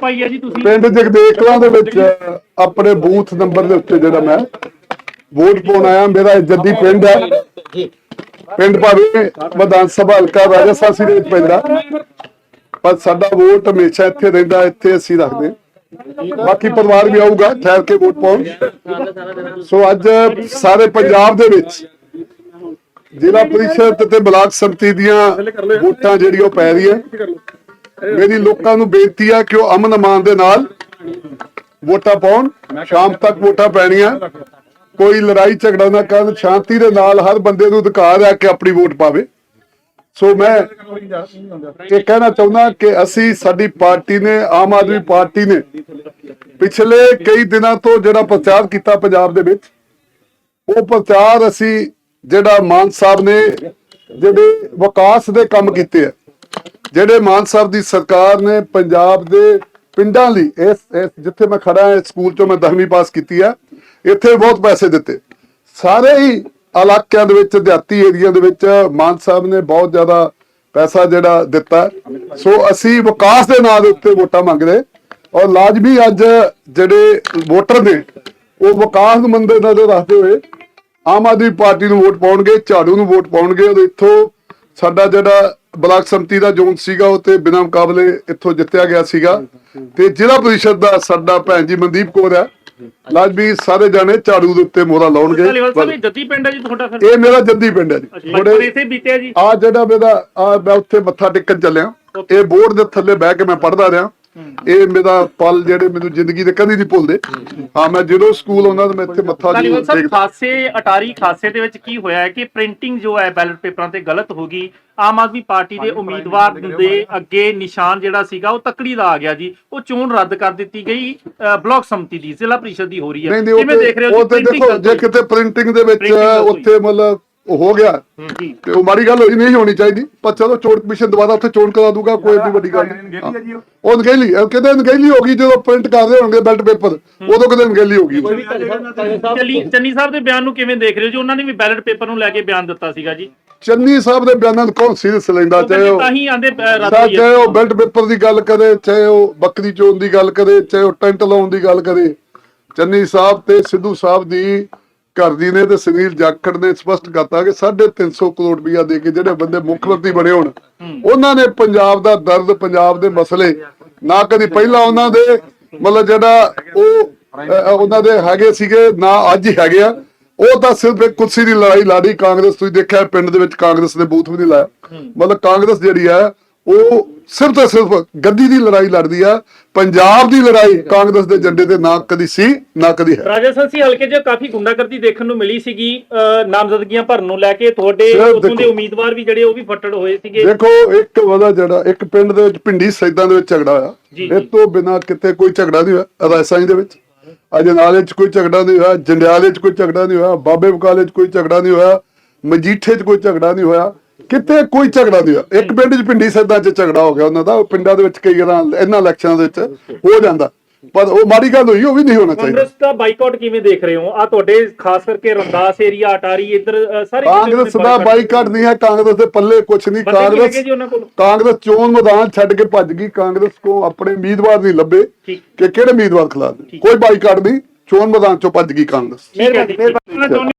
ਪਾਈ ਹੈ ਜੀ ਤੁਸੀਂ। ਪਿੰਡ ਜਗਦੇਕਲਾਂ ਦੇ ਵਿੱਚ ਆਪਣੇ ਬੂਥ ਨੰਬਰ ਦੇ ਉੱਤੇ ਜਿਹੜਾ ਮੈਂ ਵੋਟ ਪਾਉਣ ਆਇਆ ਮੇਰਾ ਇਹ ਜੱਦੀ ਪਿੰਡ ਹੈ। ਪਿੰਡ ਭਾਵੇਂ ਵਿਧਾਨ ਸਭਾ ਹਲਕਾ ਰਾਜਸਥਾਨ ਦੇ ਵਿੱਚ ਪੈਂਦਾ। ਪਰ ਸਾਡਾ ਵੋਟ ਹਮੇਸ਼ਾ ਇੱਥੇ ਰਹਿੰਦਾ ਇੱਥੇ ਅਸੀਂ ਰੱਖਦੇ ਬਾਕੀ ਪਰਿਵਾਰ ਵੀ ਆਊਗਾ ਠਹਿਰ ਕੇ ਵੋਟ ਪਾਉਣ ਸੋ ਅੱਜ ਸਾਰੇ ਪੰਜਾਬ ਦੇ ਵਿੱਚ ਜ਼ਿਲ੍ਹਾ ਪ੍ਰੀਸ਼ਦ ਤੇ ਬਲਾਕ ਸੰਮਤੀ ਦੀਆਂ ਵੋਟਾਂ ਜਿਹੜੀਆਂ ਉਹ ਪੈ ਰਹੀਆਂ ਮੇਰੀ ਲੋਕਾਂ ਨੂੰ ਬੇਨਤੀ ਆ ਕਿ ਉਹ ਅਮਨ ਅਮਾਨ ਦੇ ਨਾਲ ਵੋਟਾਂ ਪਾਉਣ, ਸ਼ਾਮ ਤੱਕ ਵੋਟਾਂ ਪੈਣੀਆਂ। ਕੋਈ ਲੜਾਈ ਝਗੜਾ ਨਾ ਕਰਨ, ਸ਼ਾਂਤੀ ਦੇ ਨਾਲ ਹਰ ਬੰਦੇ ਨੂੰ ਅਧਿਕਾਰ ਹੈ ਕਿ ਆਪਣੀ ਵੋਟ ਪਾਵੇ। ਸੋ ਮੈਂ ਇਹ ਕਹਿਣਾ ਚਾਹੁੰਦਾ ਕਿ ਅਸੀਂ ਸਾਡੀ ਪਾਰਟੀ ਨੇ, ਆਮ ਆਦਮੀ ਪਾਰਟੀ ਨੇ ਪਿਛਲੇ ਕਈ ਦਿਨਾਂ ਤੋਂ ਜਿਹੜਾ ਪ੍ਰਚਾਰ ਕੀਤਾ ਪੰਜਾਬ ਦੇ ਵਿੱਚ, ਉਹ ਪ੍ਰਚਾਰ ਅਸੀਂ ਜਿਹੜਾ ਮਾਨ ਸਾਹਿਬ ਨੇ ਜਿਹੜੇ ਵਿਕਾਸ ਦੇ ਕੰਮ ਕੀਤੇ ਆ, ਜਿਹੜੇ ਮਾਨ ਸਾਹਿਬ ਦੀ ਸਰਕਾਰ ਨੇ ਪੰਜਾਬ ਦੇ ਪਿੰਡਾਂ ਲਈ, ਇਸ ਜਿੱਥੇ ਮੈਂ ਖੜਾ ਹਾਂ ਸਕੂਲ ਚੋਂ ਮੈਂ 10ਵੀਂ ਪਾਸ ਕੀਤੀ ਆ, ਇੱਥੇ ਬਹੁਤ ਪੈਸੇ ਦਿੱਤੇ। ਸਾਰੇ ਹੀ ਇਲਾਕਿਆਂ ਦੇ ਵਿੱਚ, ਦਿਹਾਤੀ ਏਰੀਆ ਦੇ ਵਿੱਚ ਮਾਨ ਸਾਹਿਬ ਨੇ ਬਹੁਤ ਜ਼ਿਆਦਾ ਪੈਸਾ ਜਿਹੜਾ ਦਿੱਤਾ। ਸੋ ਅਸੀਂ ਵਿਕਾਸ ਦੇ ਨਾਂ ਦੇ ਉੱਤੇ ਵੋਟਾਂ ਮੰਗਦੇ ਔਰ ਲਾਜ਼ਮੀ ਅੱਜ ਜਿਹੜੇ ਵੋਟਰ ਨੇ, ਉਹ ਵਿਕਾਸ ਨੂੰ ਮੰਦੇ ਨਜ਼ਰ ਰੱਖਦੇ ਹੋਏ ਆਮ ਆਦਮੀ ਪਾਰਟੀ ਨੂੰ ਵੋਟ ਪਾਉਣਗੇ ਝਾੜੂ ਨੂੰ ਵੋਟ ਪਾਉਣਗੇ ਔਰ ਇੱਥੋਂ ਸਾਡਾ ਜਿਹੜਾ ਬਲਾਕ ਸੰਮਤੀ ਦਾ ਜ਼ੋਨ ਸੀਗਾ ਉਹ ਤੇ ਬਿਨਾਂ ਮੁਕਾਬਲੇ ਇੱਥੋਂ ਜਿੱਤਿਆ ਗਿਆ ਸੀਗਾ। ਤੇ ਜ਼ਿਲ੍ਹਾ ਪ੍ਰੀਸ਼ਦ ਦਾ ਸਾਡਾ ਭੈਣ ਜੀ ਮਨਦੀਪ ਕੌਰ ਹੈ। ਲਾਜ਼ਮੀ ਸਾਰੇ ਜਾਣੇ ਝਾੜੂ ਦੇ ਉੱਤੇ ਮੋਹਰਾ ਲਾਉਣਗੇ। ਜੱਦੀ ਪਿੰਡ ਹੈ ਜੀ ਤੁਹਾਡਾ ਫਿਰ? ਇਹ ਮੇਰਾ ਜੱਦੀ ਪਿੰਡ ਹੈ ਜੀ। ਥੋੜੇ ਇੱਥੇ ਬੀਤਿਆ ਜੀ? ਆ ਜਿਹੜਾ ਮੇਰਾ ਆ ਮੈਂ ਉੱਥੇ ਮੱਥਾ ਟੇਕਣ ਚੱਲਿਆ। ਇਹ ਬੋਰਡ ਦੇ ਥੱਲੇ ਬਹਿ ਕੇ ਮੈਂ ਪੜਦਾ ਰਿਹਾ। ਇਹ ਮੇਰਾ ਪਲ ਜਿਹੜੇ ਮੈਨੂੰ ਜ਼ਿੰਦਗੀ ਦੇ ਕਦੀ ਨਹੀਂ ਭੁੱਲਦੇ। ਹਾਂ ਮੈਂ ਜਦੋਂ ਸਕੂਲ ਆਉਂਦਾ ਤਾਂ ਮੈਂ ਇੱਥੇ ਮੱਥਾ ਜੀ ਸਾਹਿਬ ਖਾਸੇ ਅਟਾਰੀ ਖਾਸੇ ਦੇ ਵਿੱਚ ਕੀ ਹੋਇਆ ਹੈ ਕਿ ਪ੍ਰਿੰਟਿੰਗ ਜੋ ਹੈ ਬੈਲਟ ਪੇਪਰਾਂ ਤੇ ਗਲਤ ਹੋ ਗਈ। ਆਮ ਆਦਮੀ ਪਾਰਟੀ ਦੇ ਉਮੀਦਵਾਰ ਦੇ ਅੱਗੇ ਨਿਸ਼ਾਨ ਜਿਹੜਾ ਸੀਗਾ ਉਹ ਤੱਕੜੀ ਦਾ ਆ ਗਿਆ ਜੀ। ਉਹ ਚੋਣ ਰੱਦ ਕਰ ਦਿੱਤੀ ਗਈ ਬਲਾਕ ਸੰਮਤੀ ਦੀ ਜ਼ਿਲ੍ਹਾ ਪ੍ਰੀਸ਼ਦ ਦੀ ਹੋ ਰਹੀ ਹੈ। ਕਿਵੇਂ ਦੇਖ ਰਹੇ ਹੋ ਜੀ ਪ੍ਰਿੰਟਿੰਗ ਕਿਤੇ ਪ੍ਰਿੰਟਿੰਗ ਦੇ ਵਿੱਚ। ਉੱਥੇ ਮਤਲਬ ਉਹ ਹੋ ਗਿਆ। ਜੀ। ਤੇ ਉਹ ਮਾੜੀ ਗੱਲ ਹੋਈ ਨਹੀਂ ਹੋਣੀ ਚਾਹੀਦੀ। ਪਰ ਚਲੋ ਚੋਣ ਕਮਿਸ਼ਨ ਦੁਬਾਰਾ ਉੱਥੇ ਚੋਣ ਕਰਾ ਦੂਗਾ ਕੋਈ ਏਡੀ ਵੱਡੀ ਗੱਲ ਨਹੀਂ। ਉਹ। ਨਗੇਲੀ ਕਹਿੰਦੇ ਨਗੇਲੀ ਹੋ ਗਈ ਜਦੋਂ ਪ੍ਰਿੰਟ ਕਰਦੇ ਹੋਣਗੇ ਬੈਲਟ ਪੇਪਰ ਉਦੋਂ ਕਿਤੇ ਨਗੇਲੀ ਹੋ ਗਈ। ਚੰਨੀ ਚੰਨੀ ਸਾਹਿਬ ਦੇ ਬਿਆਨ ਨੂੰ ਕਿਵੇਂ ਦੇਖ ਰਹੇ ਹੋ ਜੀ? ਉਹਨਾਂ ਨੇ ਵੀ ਬੈਲਟ ਪੇਪਰ ਨੂੰ ਲੈ ਕੇ ਬਿਆਨ ਦਿੱਤਾ ਸੀਗਾ ਜੀ। ਚੰਨੀ ਸਾਹਿਬ ਦੇ ਬਿਆਨਾਂ ਨੂੰ ਕੌਣ ਸੀਰੀਅਸ ਲੈਂਦਾ ਚਾਹੇ ਉਹ ਤਾਂ ਹੀ ਆਂਦੇ ਹੈ ਚਾਹੇ ਉਹ ਬੈਲਟ ਪੇਪਰ ਦੀ ਗੱਲ ਕਰੇ ਚਾਹੇ ਉਹ ਬੱਕਰੀ ਚੋਣ ਦੀ ਗੱਲ ਕਰੇ ਚਾਹੇ ਉਹ ਟੈਂਟ ਲਾਉਣ ਦੀ ਗੱਲ ਕਰੇ। ਚੰਨੀ ਸਾਹਿਬ ਤੇ ਸਿੱਧੂ ਸਾਹਿਬ ਦੀ ਘਰ ਦੀ ਨੇ ਤੇ ਸੁਨੀਲ ਜਾਖੜ ਨੇ ਸਪਸ਼ਟ ਕਰਤਾ ਕਿ 350 ਕਰੋੜ ਰੁਪਇਆ ਦੇ ਕੇ ਜਿਹੜੇ ਬੰਦੇ ਮੁੱਖ ਮੰਤਰੀ ਬਣੇ ਹੋਣ, ਉਹਨਾਂ ਨੇ ਪੰਜਾਬ ਦਾ ਦਰਦ, ਪੰਜਾਬ ਦੇ ਮਸਲੇ, ਨਾ ਕਦੀ ਪਹਿਲਾਂ ਉਹਨਾਂ ਦੇ, ਮਤਲਬ ਜਿਹੜਾ ਉਹ ਉਹਨਾਂ ਦੇ ਹੈਗੇ ਸੀਗੇ, ਨਾ ਅੱਜ ਹੀ ਹੈਗੇ ਆ। ਉਹ ਤਾਂ ਸਿਰਫ ਇੱਕ ਕੁਰਸੀ ਦੀ ਲੜਾਈ ਲਾੜੀ ਕਾਂਗਰਸ, ਤੁਸੀਂ ਦੇਖਿਆ ਪਿੰਡ ਦੇ ਵਿੱਚ ਕਾਂਗਰਸ ਨੇ ਬੂਥ ਵੀ ਨਹੀਂ ਲਾਇਆ। ਮਤਲਬ ਕਾਂਗਰਸ ਜਿਹੜੀ ਹੈ ਉਹ ਸਿਰਫ ਤੇ ਸਿਰਫ ਗੱਦੀ ਦੀ ਲੜਾਈ ਲੜਦੀ ਆ ਪੰਜਾਬ ਦੀ ਲੜਾਈ ਕਾਂਗਰਸ ਦੇ ਝੰਡੇ ਤੇ ਨਾ ਕਦੀ ਸੀ ਨਾ ਕਦੀ ਹੈ। ਰਾਜਸਥਾਨ ਸੀ ਹਲਕੇ 'ਚ ਕਾਫੀ ਗੁੰਡਾਗਰਦੀ ਦੇਖਣ ਨੂੰ ਮਿਲੀ ਸੀਗੀ ਨਾਮਜ਼ਦਗੀਆਂ ਭਰਨ ਨੂੰ ਲੈ ਕੇ ਤੁਹਾਡੇ ਉਥੋਂ ਦੇ ਦੇਖੋ। ਉਮੀਦਵਾਰ ਵੀ ਜਿਹੜੇ ਉਹ ਵੀ ਫੱਟੜ ਹੋਏ ਸੀਗੇ। ਦੇਖੋ ਇੱਕ ਉਹਦਾ ਜਿਹੜਾ ਇੱਕ ਪਿੰਡ ਦੇ ਵਿੱਚ ਪਿੰਡੀ ਸੈਦਾਂ ਦੇ ਵਿੱਚ ਝਗੜਾ ਹੋਇਆ। ਜੀ, ਇਹ ਤੋਂ ਬਿਨਾ ਕਿਤੇ ਕੋਈ ਝਗੜਾ ਨਹੀਂ ਹੋਇਆ ਰਾਜਸਾਈ ਦੇ ਵਿੱਚ। ਅਜਨਾਲੇ 'ਚ ਕੋਈ ਝਗੜਾ ਨਹੀਂ ਹੋਇਆ ਜੰਡਿਆਲੇ 'ਚ ਕੋਈ ਝਗੜਾ ਨਹੀਂ ਹੋਇਆ ਬਾਬੇ ਬਕਾਲੇ 'ਚ ਕੋਈ ਝਗੜਾ ਨਹੀਂ ਹੋਇਆ ਮਜੀਠੇ 'ਚ ਕੋਈ ਝਗੜਾ ਨਹੀਂ ਹੋਇਆ। ਕਿਤੇ ਕੋਈ ਝਗੜਾ ਨਹੀਂ ਹੋਇਆ। ਇੱਕ ਪਿੰਡ 'ਚ ਪਿੰਡੀ ਸੈਦਾਂ 'ਚ ਝਗੜਾ ਹੋ ਗਿਆ ਉਹਨਾਂ ਦਾ। ਉਹ ਪਿੰਡਾਂ ਦੇ ਵਿੱਚ ਕਈ ਵਾਰਾਂ ਇਹਨਾਂ ਇਲੈਕਸ਼ਨਾਂ ਦੇ ਵਿੱਚ ਹੋ ਜਾਂਦਾ। ਪਰ ਉਹ ਮਾੜੀ ਗੱਲ ਹੋਈ ਉਹ ਵੀ ਨਹੀਂ ਹੋਣਾ ਚਾਹੀਦਾ। ਕਾਂਗਰਸ ਦਾ ਬਾਈਕਾਟ ਕਿਵੇਂ ਦੇਖ ਰਹੇ ਹੋ? ਆ ਤੁਹਾਡੇ ਖਾਸ ਕਰਕੇ ਰੰਦਾਸ ਏਰੀਆ ਅਟਾਰੀ ਇੱਧਰ ਸਾਰੇ ਕਾਂਗਰਸ ਦਾ ਬਾਈਕਾਟ ਨਹੀਂ ਹੈ ਕਾਂਗਰਸ ਦੇ ਪੱਲੇ ਕੁਝ ਨਹੀਂ। ਕਾਂਗਰਸ ਕਾਂਗਰਸ ਚੋਣ ਮੈਦਾਨ ਛੱਡ ਕੇ ਭੱਜ ਗਈ। ਕਾਂਗਰਸ ਕੋ ਆਪਣੇ ਉਮੀਦਵਾਰ ਨਹੀਂ ਲੱਭੇ ਕਿ ਕਿਹੜੇ ਉਮੀਦਵਾਰ ਖਿਲਾਫ ਕੋਈ ਬਾਈਕਾਟ ਨਹੀਂ ਚੋਣ ਮੈਦਾਨ ਚੋਂ ਭੱਜ ਗਈ ਕਾਂਗਰਸ।